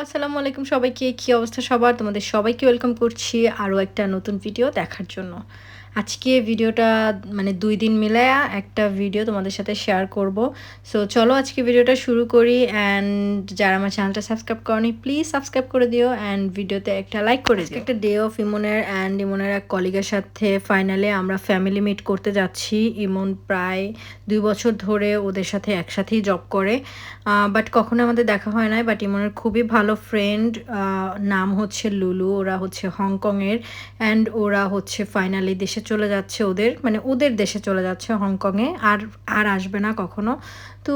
আসসালামু আলাইকুম সবাইকে, কী অবস্থা সবার? তোমাদের সবাইকে ওয়েলকাম করছি আরও একটা নতুন ভিডিও দেখার জন্য। আজকে ভিডিওটা মানে দুই দিন মিলে একটা ভিডিও তোমাদের সাথে শেয়ার করব। সো চলো আজকে ভিডিওটা শুরু করি অ্যান্ড যারা আমার চ্যানেলটা সাবস্ক্রাইব করনি প্লিজ সাবস্ক্রাইব করে দিও অ্যান্ড ভিডিওতে একটা লাইক করে দিও। একটা ডে অফ ইমনের অ্যান্ড ইমনের এক কলিগের সাথে ফাইনালে আমরা ফ্যামিলি মিট করতে যাচ্ছি। ইমন প্রায় দুই বছর ধরে ওদের সাথে একসাথেই জব করে। বাট কখনো আমাদের দেখা হয় নাই বাট ইমনের খুবই ভালো ফ্রেন্ড নাম হচ্ছে লুলু ওরা হচ্ছে হংকংয়ের অ্যান্ড ওরা হচ্ছে ফাইনালি দেশে চলে যাচ্ছে ওদের মানে ওদের দেশে চলে যাচ্ছে হংকংয়ে, আর আর আসবে না কখনো। তো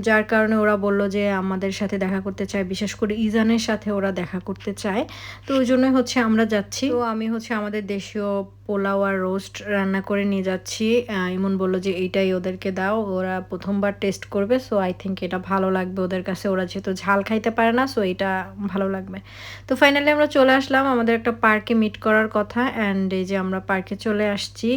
যার কারণে ওরা বলল যে আমাদের সাথে দেখা করতে চায়, বিশেষ করে ইজানের সাথে ওরা দেখা করতে চায়। তো ওই জন্যই হচ্ছে আমরা যাচ্ছি। তো আমি হচ্ছে আমাদের দেশীয় পোলাও আর রোস্ট রান্না করে নিয়ে যাচ্ছি। ইমন বলল যে এইটাই ওদেরকে দাও ওরা প্রথমবার টেস্ট করবে সো আই থিঙ্ক এটা ভালো লাগবে ওদের কাছে। ওরা যেহেতু ঝাল খাইতে পারে না সো এটা ভালো লাগবে। তো ফাইনালি আমরা চলে আসলাম আমাদের একটা পার্কে মিট করার কথা অ্যান্ড এই যে আমরা পার্কে চলে আসছি।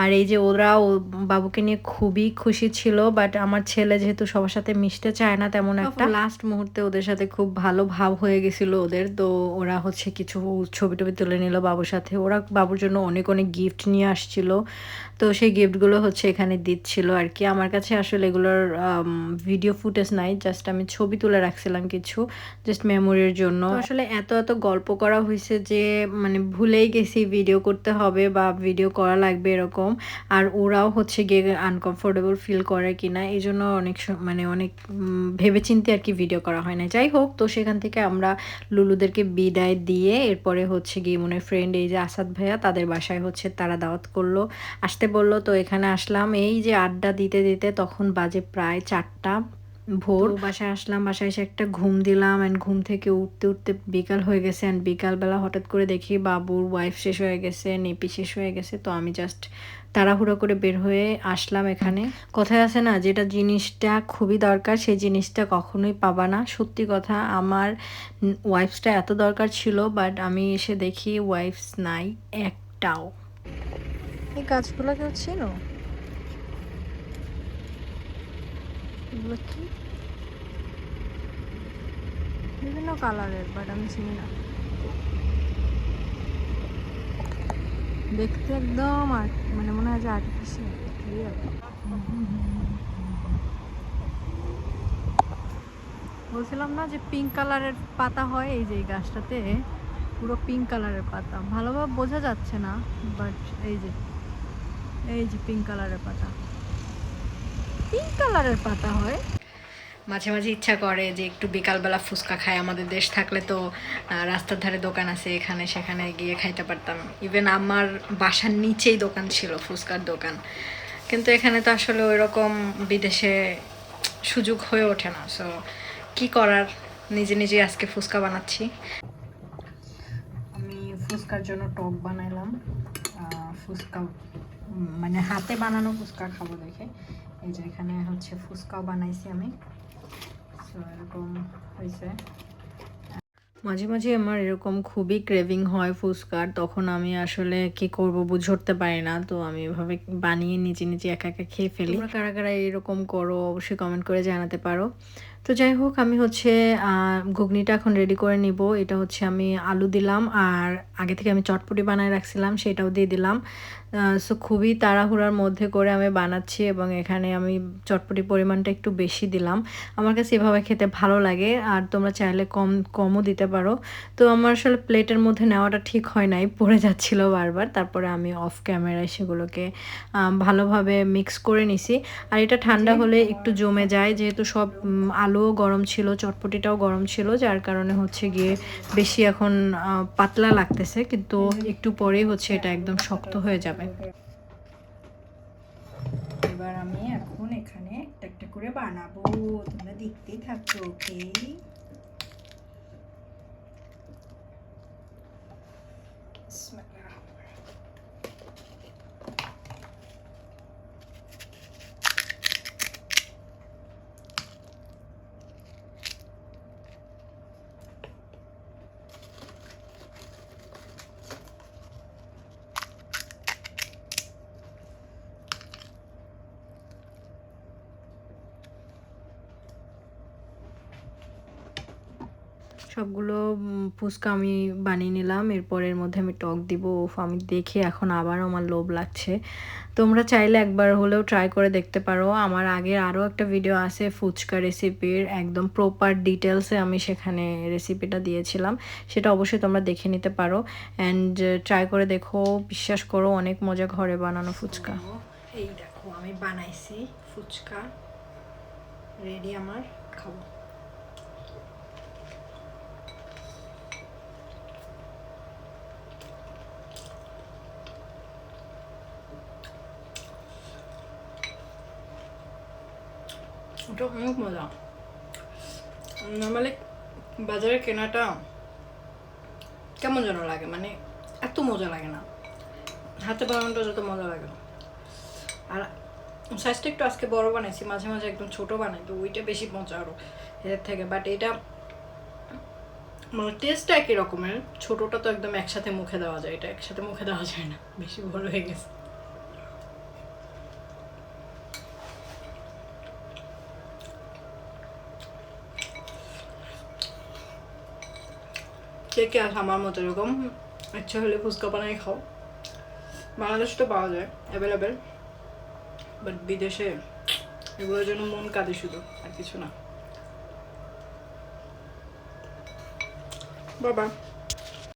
আর এই যে ওরা ও বাবুকে নিয়ে খুবই খুশি ছিল বাট আমার ছেলে যেহেতু সবার সাথে মিশতে চায় না তেমন একটা। লাস্ট মুহূর্তে ওদের সাথে খুব ভালো ভাব হয়ে গেছিল ওদের তো ওরা হচ্ছে কিছু ছবি টবি তুলে নিল বাবুর সাথে। ওরা বাবুর জন্য অনেক অনেক গিফট নিয়ে আসছিল। তো সেই গিফটগুলো হচ্ছে এখানে দিচ্ছিল আর কি আমার কাছে আসলে এগুলোর ভিডিও ফুটেজ নাই জাস্ট আমি ছবি তুলে রাখছিলাম কিছু জাস্ট মেমোরির জন্য। আসলে এত এত গল্প করা হয়েছে যে মানে ভুলেই গেছি ভিডিও করতে হবে বা ভিডিও করা লাগবে এরকম। আর ওরাও হচ্ছে গিয়ে আনকমফোর্টেবল ফিল করে কিনা, এই জন্য অনেক মানে অনেক ভেবে চিন্তে আর কি ভিডিও করা হয় না যাই হোক, তো সেখান থেকে আমরা লুলুদেরকে বিদায় দিয়ে, এরপরে হচ্ছে গিয়ে মনে ফ্রেন্ড এই যে আসাদ ভাইয়া, তাদের বাসায় হচ্ছে তারা দাওয়াত করল। আসতে বলল তো এখানে আসলাম। এই যে আড্ডা দিতে দিতে তখন বাজে প্রায় চারটা ভোর। বাসায় আসলাম বাসায় এসে একটা ঘুম দিলাম অ্যান্ড ঘুম থেকে উঠতে উঠতে বিকাল হয়ে গেছে অ্যান্ড বিকালবেলা হঠাৎ করে দেখি বাবুর ওয়াইফ শেষ হয়ে গেছে নেপি শেষ হয়ে গেছে। তো আমি জাস্ট তাড়াহুড়ো করে বের হয়ে আসলাম এখানে। কথায় আছে না যেটা জিনিসটা খুবই দরকার সেই জিনিসটা কখনোই পাবা না। সত্যি কথা আমার ওয়াইফসটা এত দরকার ছিল বাট আমি এসে দেখি ওয়াইফস নাই একটাও। এই গাছগুলো কেউ চিনো? কি? বিভিন্ন কালারের বাট আমি চিনি না। দেখতে একদম মানে মনে হয় যে আর্টিফিশিয়াল বলছিলাম না যে পিঙ্ক কালারের পাতা হয় এই যে এই গাছটাতে? পুরো পিঙ্ক কালারের পাতা। ভালোভাবে বোঝা যাচ্ছে না বাট এই যে। এই যে পিঙ্ক কালারের পাতা। পিঙ্ক কালারের পাতা হয়। মাঝে মাঝে ইচ্ছা করে যে একটু বিকালবেলা ফুচকা খাই আমাদের দেশ থাকলে তো রাস্তার ধারে দোকান আছে এখানে সেখানে গিয়ে খাইতে পারতাম। ইভেন আমার বাসার নিচেই দোকান ছিল ফুচকার দোকান। কিন্তু এখানে তো আসলে ওই রকম বিদেশে সুযোগ হয়ে ওঠে না। সো কি করার? নিজে নিজে আজকে ফুচকা বানাচ্ছি। আমি ফুচকার জন্য টক বানাইলাম। ফুচকা মানে হাতে বানানো ফুচকা খাব দেখে। এই যে এখানে হচ্ছে ফুচকাও বানাইছি আমি। সো এরকম হয়েছে মাঝে মাঝে আমার এরকম খুবই ক্রেভিং হয় ফুচকার তখন আমি আসলে কি করব বুঝে উঠতে পারি না। তো আমি এভাবে বানিয়ে নিজে নিজে একা একা খেয়ে ফেলি। কারা কারা এরকম করো অবশ্যই কমেন্ট করে জানাতে পারো। তো যাই হোক আমি হচ্ছে ঘুগনিটা এখন রেডি করে নিব। এটা হচ্ছে আমি আলু দিলাম আর আগে থেকে আমি চটপটি বানায় রাখছিলাম সেটাও দিয়ে দিলাম। সো খুবই তাড়াহুড়ার মধ্যে করে আমি বানাচ্ছি এবং এখানে আমি চটপটি পরিমাণটা একটু বেশি দিলাম। আমার কাছে এভাবে খেতে ভালো লাগে আর তোমরা চাইলে কম কমও দিতে পারো। তো আমার আসলে প্লেটের মধ্যে নেওয়াটা ঠিক হয় নাই পড়ে যাচ্ছিল বারবার। তারপরে আমি অফ ক্যামেরায় সেগুলোকে ভালোভাবে মিক্স করে নিছি। আর এটা ঠান্ডা হলে একটু জমে যায় যেহেতু সব পোলাওগুলোও গরম ছিল, চটপটিটাও গরম ছিল, যার কারণে হচ্ছে গিয়ে বেশি এখন পাতলা লাগতেছে, কিন্তু একটু পরেই হচ্ছে এটা একদম শক্ত হয়ে যাবে এবার আমি এখন এখানে একটা একটা করে বানাবো, তোমরা দেখতেই থাকছো, ওকে smell. সবগুলো ফুচকা আমি বানিয়ে নিলাম। এরপর এর মধ্যে আমি টক দিব ওফ আমি দেখে এখন আবার আমার লোভ লাগছে। তোমরা চাইলে একবার হলেও ট্রাই করে দেখতে পারো। আমার আগের আরও একটা ভিডিও আছে ফুচকা রেসিপির একদম প্রপার ডিটেলসে আমি সেখানে রেসিপিটা দিয়েছিলাম। সেটা অবশ্যই তোমরা দেখে নিতে পারো। অ্যান্ড ট্রাই করে দেখো। বিশ্বাস করো, অনেক মজা ঘরে বানানো ফুচকা। এই দেখো, আমি বানাইছি ফুচকা। রেডি আমার? খাব। ওটা অনেক মজা। নর্মালি বাজারে কেনাটা কেমন যেন লাগে মানে এত মজা লাগে না। হাতে বানানোটা যত মজা লাগে। আর সাইজটা একটু আজকে বড় বানাইছি, মাঝে মাঝে একদম ছোট বানাই, তো ওইটা বেশি মজা আরও এদের থেকে। বাট এটা মানে টেস্টটা একই রকমের, ছোটটা তো একদম একসাথে মুখে দেওয়া যায়, এটা একসাথে মুখে দেওয়া যায় না, বেশি বড় হয়ে গেছে। কে কে আছে আমার মতো এরকম? ইচ্ছা হলে ফুচকা বানাই খাও। বাংলাদেশে তো পাওয়া যায় অ্যাভেলেবেল বাট বিদেশে এগুলোর জন্য মন কাঁদে শুধু, আর কিছু না। বাবা।